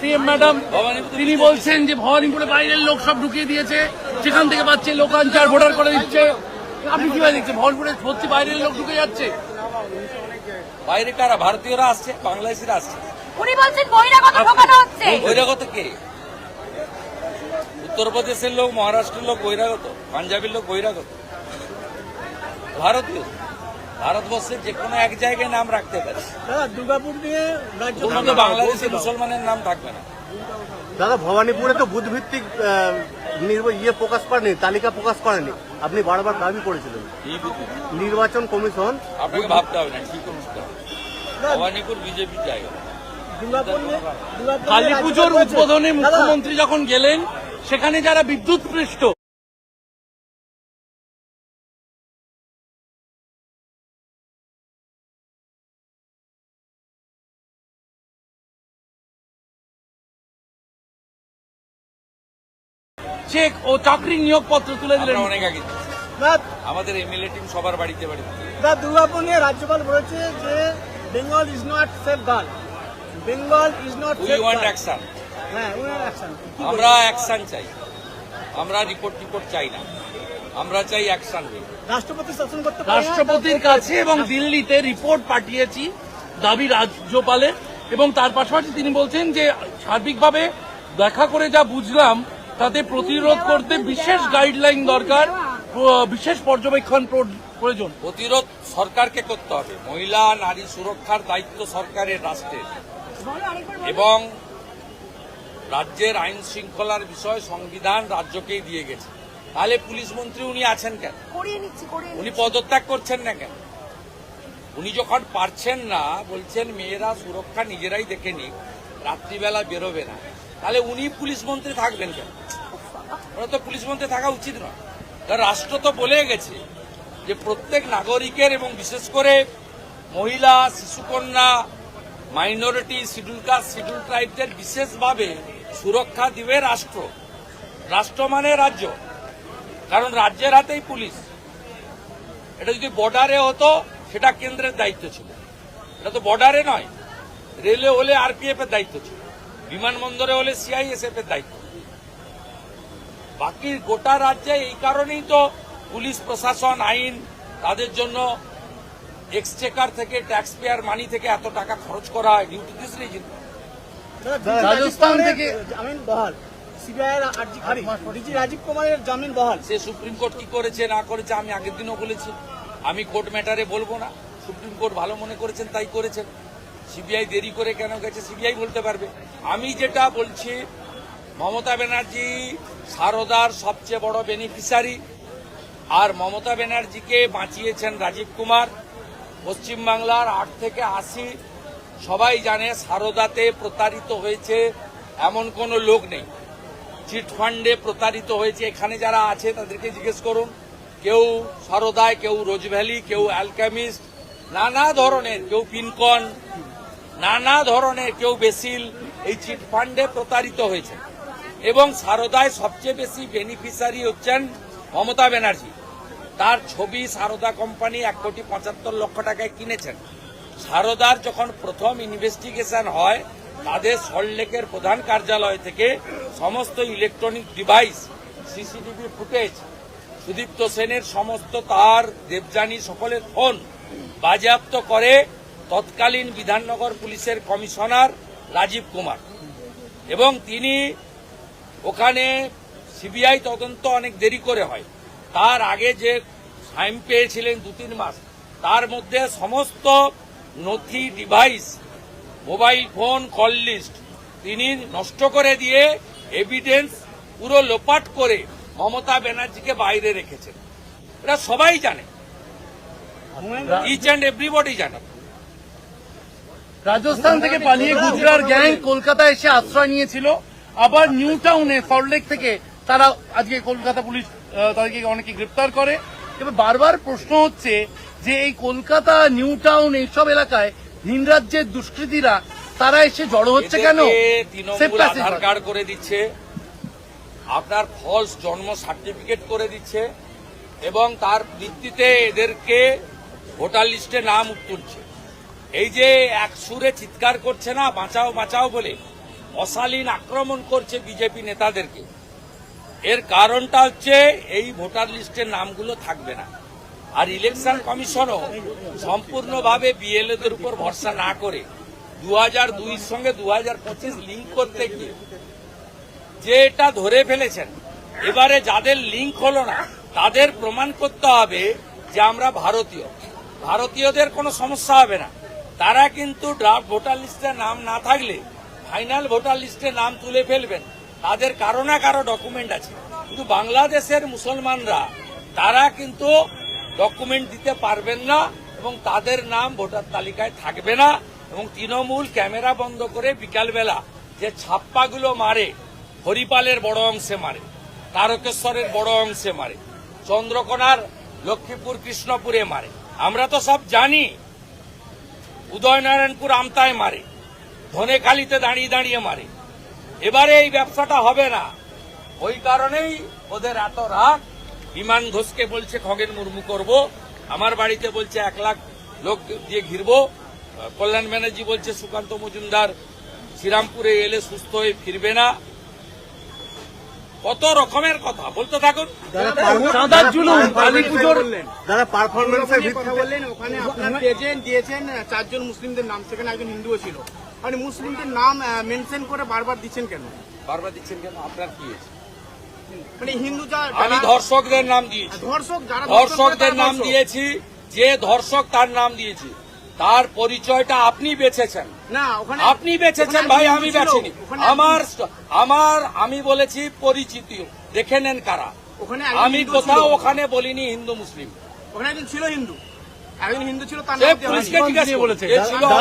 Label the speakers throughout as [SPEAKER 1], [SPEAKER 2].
[SPEAKER 1] CM madam তিনি বলছেন যে ভবানীপুরে বাইরের লোক সব ঢুকিয়ে দিয়েছে সেখান থেকে পাচ্ছে লোকাঞ্চার ভোটার করে দিচ্ছে। আপনি কীভাবে দেখছেন? ভবানীপুরে সত্যি বাইরের লোক ঢুকে যাচ্ছে।
[SPEAKER 2] বাইরে কারা? ভারতীয়রা আসছে? বাংলাদেশিরা আসছে?
[SPEAKER 3] উনি বলছেন বহিরাগত ঢোকানো হচ্ছে।
[SPEAKER 2] বহিরাগত কে? উত্তরপ্রদেশের লোক মহারাষ্ট্রের লোক বহিরাগত পাঞ্জাবের লোক বহিরাগত। ভারতীয়? ভারতবর্ষের যে কোনো এক জায়গায় নাম রাখতে পারে।
[SPEAKER 4] দাদা দুর্গাপুর নিয়ে রাজ্য
[SPEAKER 2] বাংলাদেশে মুসলমানের নাম থাকবে না।
[SPEAKER 5] দাদা ভবানীপুরে তো বুথ ভিত্তিক ইয়ে প্রকাশ করেনি তালিকা প্রকাশ করেনি। আপনি বারবার দাবি করেছিলেন। নির্বাচন কমিশন
[SPEAKER 2] আপনাকে ভাবতে হবে না ঠিক হবে। ভবানীপুর জায়গা
[SPEAKER 4] নিয়ে
[SPEAKER 1] কালী পুজোর উদ্বোধনে মুখ্যমন্ত্রী যখন গেলেন সেখানে যারা বিদ্যুৎ পৃষ্ঠ চেক ও চাকরি নিয়োগপত্র তুলে দিলেন।
[SPEAKER 2] অনেক আগে। আমাদের এমএলএ টিম সবার বাড়িতে বাড়িতে।
[SPEAKER 4] দাদা দুর্গাপুর নিয়ে রাজ্যপাল বলেছে যে Bengal is not safe guard Bengal is not
[SPEAKER 2] we want action
[SPEAKER 4] হ্যাঁ অ্যাকশন
[SPEAKER 2] আমরা অ্যাকশন চাই। আমরা রিপোর্ট টিপোর্ট চাই না। আমরা চাই অ্যাকশন
[SPEAKER 4] রাষ্ট্রপতি শাসন করতে
[SPEAKER 1] রাষ্ট্রপতির কাছে এবং দিল্লিতে রিপোর্ট পাঠিয়েছি দাবি রাজ্যপালের। এবং তার পাশাপাশি তিনি বলছেন যে সার্বিকভাবে দেখা করে যা বুঝলাম তাতে প্রতিরোধ করতে বিশেষ গাইডলাইন দরকার বিশেষ পর্যবেক্ষণ প্রয়োজন।
[SPEAKER 2] প্রতিরোধ সরকারকে করতে হবে। মহিলা নারী সুরক্ষার দায়িত্ব সরকারের রাষ্ট্রের। এবং রাজ্যের আইন শৃঙ্খলার বিষয় সংবিধান রাজ্যকেই দিয়ে গেছে। তাহলে পুলিশ মন্ত্রী উনি আছেন কেন? উনি পদত্যাগ করছেন না কেন? উনি যখন পারছেন না বলছেন মেয়েরা সুরক্ষা নিজেরাই দেখে নিক। রাত্রিবেলা বেরোবে না। তাহলে উনি পুলিশ মন্ত্রী থাকবেন কেন? ওরা তো পুলিশ মন্ত্রী থাকা উচিত নয়। কারণ রাষ্ট্র তো বলে গেছে যে প্রত্যেক নাগরিকের এবং বিশেষ করে মহিলা, শিশুকন্যা, মাইনরিটি, শিডিউল কাস্ট, শিডিউল ট্রাইবদের বিশেষভাবে সুরক্ষা দিবে রাষ্ট্র। রাষ্ট্র মানে রাজ্য। কারণ রাজ্যের হাতেই পুলিশ। এটা যদি বর্ডারে হতো, সেটা কেন্দ্রের দায়িত্ব ছিল। এটা তো বর্ডারে নয়। রেলে হলে আরপিএফ এর দায়িত্ব ছিল। বিমানবন্দরে হলে সিআইএসএফ এর দায়িত্ব। বাকি গোটা রাজ্যে এই কারণেই তো পুলিশ প্রশাসন আইন তাদের জন্য এক্সচেকার থেকে ট্যাক্স পেয়ার মানি থেকে এত টাকা খরচ করা হয় duty this reason
[SPEAKER 1] Rajasthan
[SPEAKER 4] Rajeev
[SPEAKER 1] থেকে-
[SPEAKER 4] জামিন বহাল। রাজীব কুমারের জামিন বহাল।
[SPEAKER 2] সে সুপ্রিম কোর্ট কি করেছে না করেছে আমি আগের দিনও বলেছি। আমি কোর্ট ম্যাটারে বলব না। সুপ্রিম কোর্ট ভালো মনে করেছেন তাই করেছেন। সিবিআই দেরি করে কেন গেছে সিবিআই বলতে পারবে। আমি যেটা বলছি, মমতা ব্যানার্জি সারদার সবচেয়ে বড় বেনিফিশিয়ারি আর মমতা ব্যানার্জিকে বাঁচিয়েছেন রাজীব কুমার। পশ্চিমবাংলার আট থেকে আশি, সবাই জানে সারদাতে প্রতারিত হয়েছে এমন কোনো লোক নেই। চিট ফান্ডে প্রতারিত হয়েছে, এখানে যারা আছে তাদেরকে জিজ্ঞেস করুন। কেউ সারদায়, কেউ রোজভ্যালি, কেউ অ্যালকামিস্ট, নানা ধরনের, কেউ পিনকন নানা ধরনের কেউ বেসিল এই চিট ফান্ডে প্রতারিত হয়েছে। এবং সারদায় সবচেয়ে বেশি বেনিফিশিয়ারি হচ্ছেন মমতা ব্যানার্জি। তার ছবি সারদা কোম্পানি এক কোটি পঁচাত্তর লক্ষ টাকায় কিনেছেন। সারদার যখন প্রথম ইনভেস্টিগেশন হয়, তাদের সল্টলেকের প্রধান কার্যালয় থেকে সমস্ত electronic device CCTV footage Sudipta সেনের সমস্ত তার, দেবযানী সকলের ফোন বাজেয়াপ্ত করে তৎকালীন বিধাননগর পুলিশের কমিশনার রাজীব কুমার। এবং তিনি ওখানে সিবিআই তদন্ত অনেক দেরি করে হয়। তার আগে যে টাইম পেয়েছিলেন দু তিন মাস তার মধ্যে সমস্ত নথি device mobile phone call list তিনি নষ্ট করে দিয়ে এভিডেন্স পুরো লোপাট করে মমতা ব্যানার্জিকে বাইরে রেখেছেন। এটা সবাই জানে। ইচ অ্যান্ড এভরিবডি জানে।
[SPEAKER 1] রাজস্থান থেকে পালিয়ে গুজরাট গ্যাং কলকাতায় এসে আশ্রয় নিয়েছিল। আবার নিউ টাউনে সল্টলেক থেকে তারা আজকে কলকাতা পুলিশ তাদেরকে অনেকে গ্রেপ্তার করে। এবার বারবার প্রশ্ন হচ্ছে যে এই কলকাতা নিউ টাউন এইসব এলাকায় ভিন রাজ্যের দুষ্কৃতীরা তারা এসে জড়ো হচ্ছে কেন?
[SPEAKER 2] এদেরকে তৃণমূল আধার কার্ড করে দিচ্ছে আপনার ফলস জন্ম সার্টিফিকেট করে দিচ্ছে এবং তার ভিত্তিতে এদেরকে ভোটার লিস্টে নাম তুলছে এই যে এক সুরে চিৎকার করছে না, বাঁচাও বাঁচাও বলে অশালীন আক্রমণ করছে বিজেপি নেতাদেরকে। এর কারণটা হচ্ছে এই ভোটার লিস্টের নামগুলো থাকবে না। আর ইলেকশন কমিশনও সম্পূর্ণভাবে বিএলএদের উপর ভরসা না করে দু হাজার দুইয়ের সঙ্গে দু হাজার পঁচিশ লিঙ্ক করতে গিয়ে যে এটা ধরে ফেলেছেন, এবারে যাদের লিঙ্ক হলো না, তাদের প্রমাণ করতে হবে যে আমরা ভারতীয়। ভারতীয়দের কোনো সমস্যা হবে না। তারা কিন্তু ড্রাফট ভোটার লিস্টে নাম না থাকলে ফাইনাল ভোটার লিস্টে নাম তুলে ফেলবেন। তাদের কারও না কারও ডকুমেন্ট আছে। কিন্তু বাংলাদেশের মুসলমানরা, তারা কিন্তু ডকুমেন্ট দিতে পারবেন না এবং তাদের নাম ভোটার তালিকায় থাকবে না এবং তৃণমূল ক্যামেরা বন্ধ করে বিকালবেলা যে ছাপ্পাগুলো মারে, হরিপালের বড় অংশে মারে, তারকেশ্বরের বড় অংশে মারে, চন্দ্রকোনার লক্ষ্মীপুর কৃষ্ণপুরে মারে। আমরা তো সব জানি উদয়নারায়ণপুর আমতায় মারে ধনেখালিতে দাঁড়িয়ে দাঁড়িয়ে মারে। এবারে এই ব্যবসাটা হবে না। ওই কারণেই ওদের এত রাগ। বিমান ঘোষকে বলছে, খগেন মুর্মু করব। আমার বাড়িতে বলছে, এক লাখ লোক দিয়ে ঘিরবো। কল্যাণ ব্যানার্জি বলছে, সুকান্ত মজুমদার শ্রীরামপুরে এলে সুস্থ হয়ে ফিরবে না। কত রকমের কথা বলতে থাকুন।
[SPEAKER 1] চাঁদার জুলুম কালী পুজোর
[SPEAKER 5] যারা পারফরমেন্সের
[SPEAKER 4] কথা বললেন ওখানে আপনার এজেন্ট দিয়েছেন চারজন মুসলিমদের নাম সেখানে একজন হিন্দুও ছিল। মানে মুসলিমদের নাম মেনশন করে বারবার দিচ্ছেন কেন?
[SPEAKER 2] বারবার দিচ্ছেন কেন? আপনার কি হয়েছে?
[SPEAKER 4] মানে হিন্দু
[SPEAKER 2] আমি ধর্ষকদের নাম দিয়েছি।
[SPEAKER 4] ধর্ষক যারা
[SPEAKER 2] ধর্ষকদের নাম দিয়েছি যে ধর্ষক তার নাম দিয়েছি। তার পরিচয়টা আপনি বেছেছেন।
[SPEAKER 4] না
[SPEAKER 2] আপনি বেছেছেন ভাই আমি বেছেনি। আমার আমার আমি বলেছি পরিচিতি দেখে নেন কারা।
[SPEAKER 4] ওখানে
[SPEAKER 2] আমি কোথাও ওখানে বলিনি হিন্দু মুসলিম।
[SPEAKER 4] ওখানে একজন ছিল হিন্দু। একজন ছিল
[SPEAKER 1] বলেছে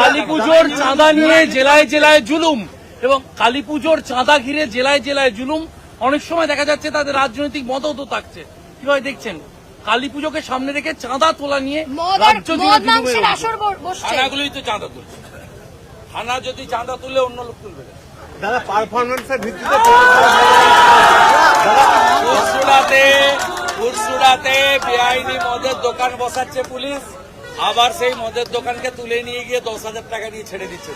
[SPEAKER 1] কালী পুজোর চাঁদা নিয়ে জেলায় জেলায় জুলুম এবং কালী পুজোর চাঁদা ঘিরে জেলায় জেলায় জুলুম। অনেক সময় দেখা যাচ্ছে তাদের রাজনৈতিক মদতও থাকছে। কীভাবে দেখছেন? কালী পুজোকে সামনে রেখে চাঁদা তোলা নিয়ে
[SPEAKER 3] মদ
[SPEAKER 1] রাজ্য
[SPEAKER 2] থানাগুলোই তো চাঁদা তুলছে। থানা যদি চাঁদা তুলে অন্য লোক তুলবে।
[SPEAKER 5] দাদা পারফরমেন্সের ভিত্তিতে
[SPEAKER 2] পুরসুরাতে পুরসুরাতে বেআইনি মদের দোকান বসাচ্ছে পুলিশ। আবার সেই মদের দোকানকে তুলে নিয়ে গিয়ে দশ হাজার টাকা দিয়ে ছেড়ে দিচ্ছে।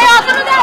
[SPEAKER 3] এই অতনুদা,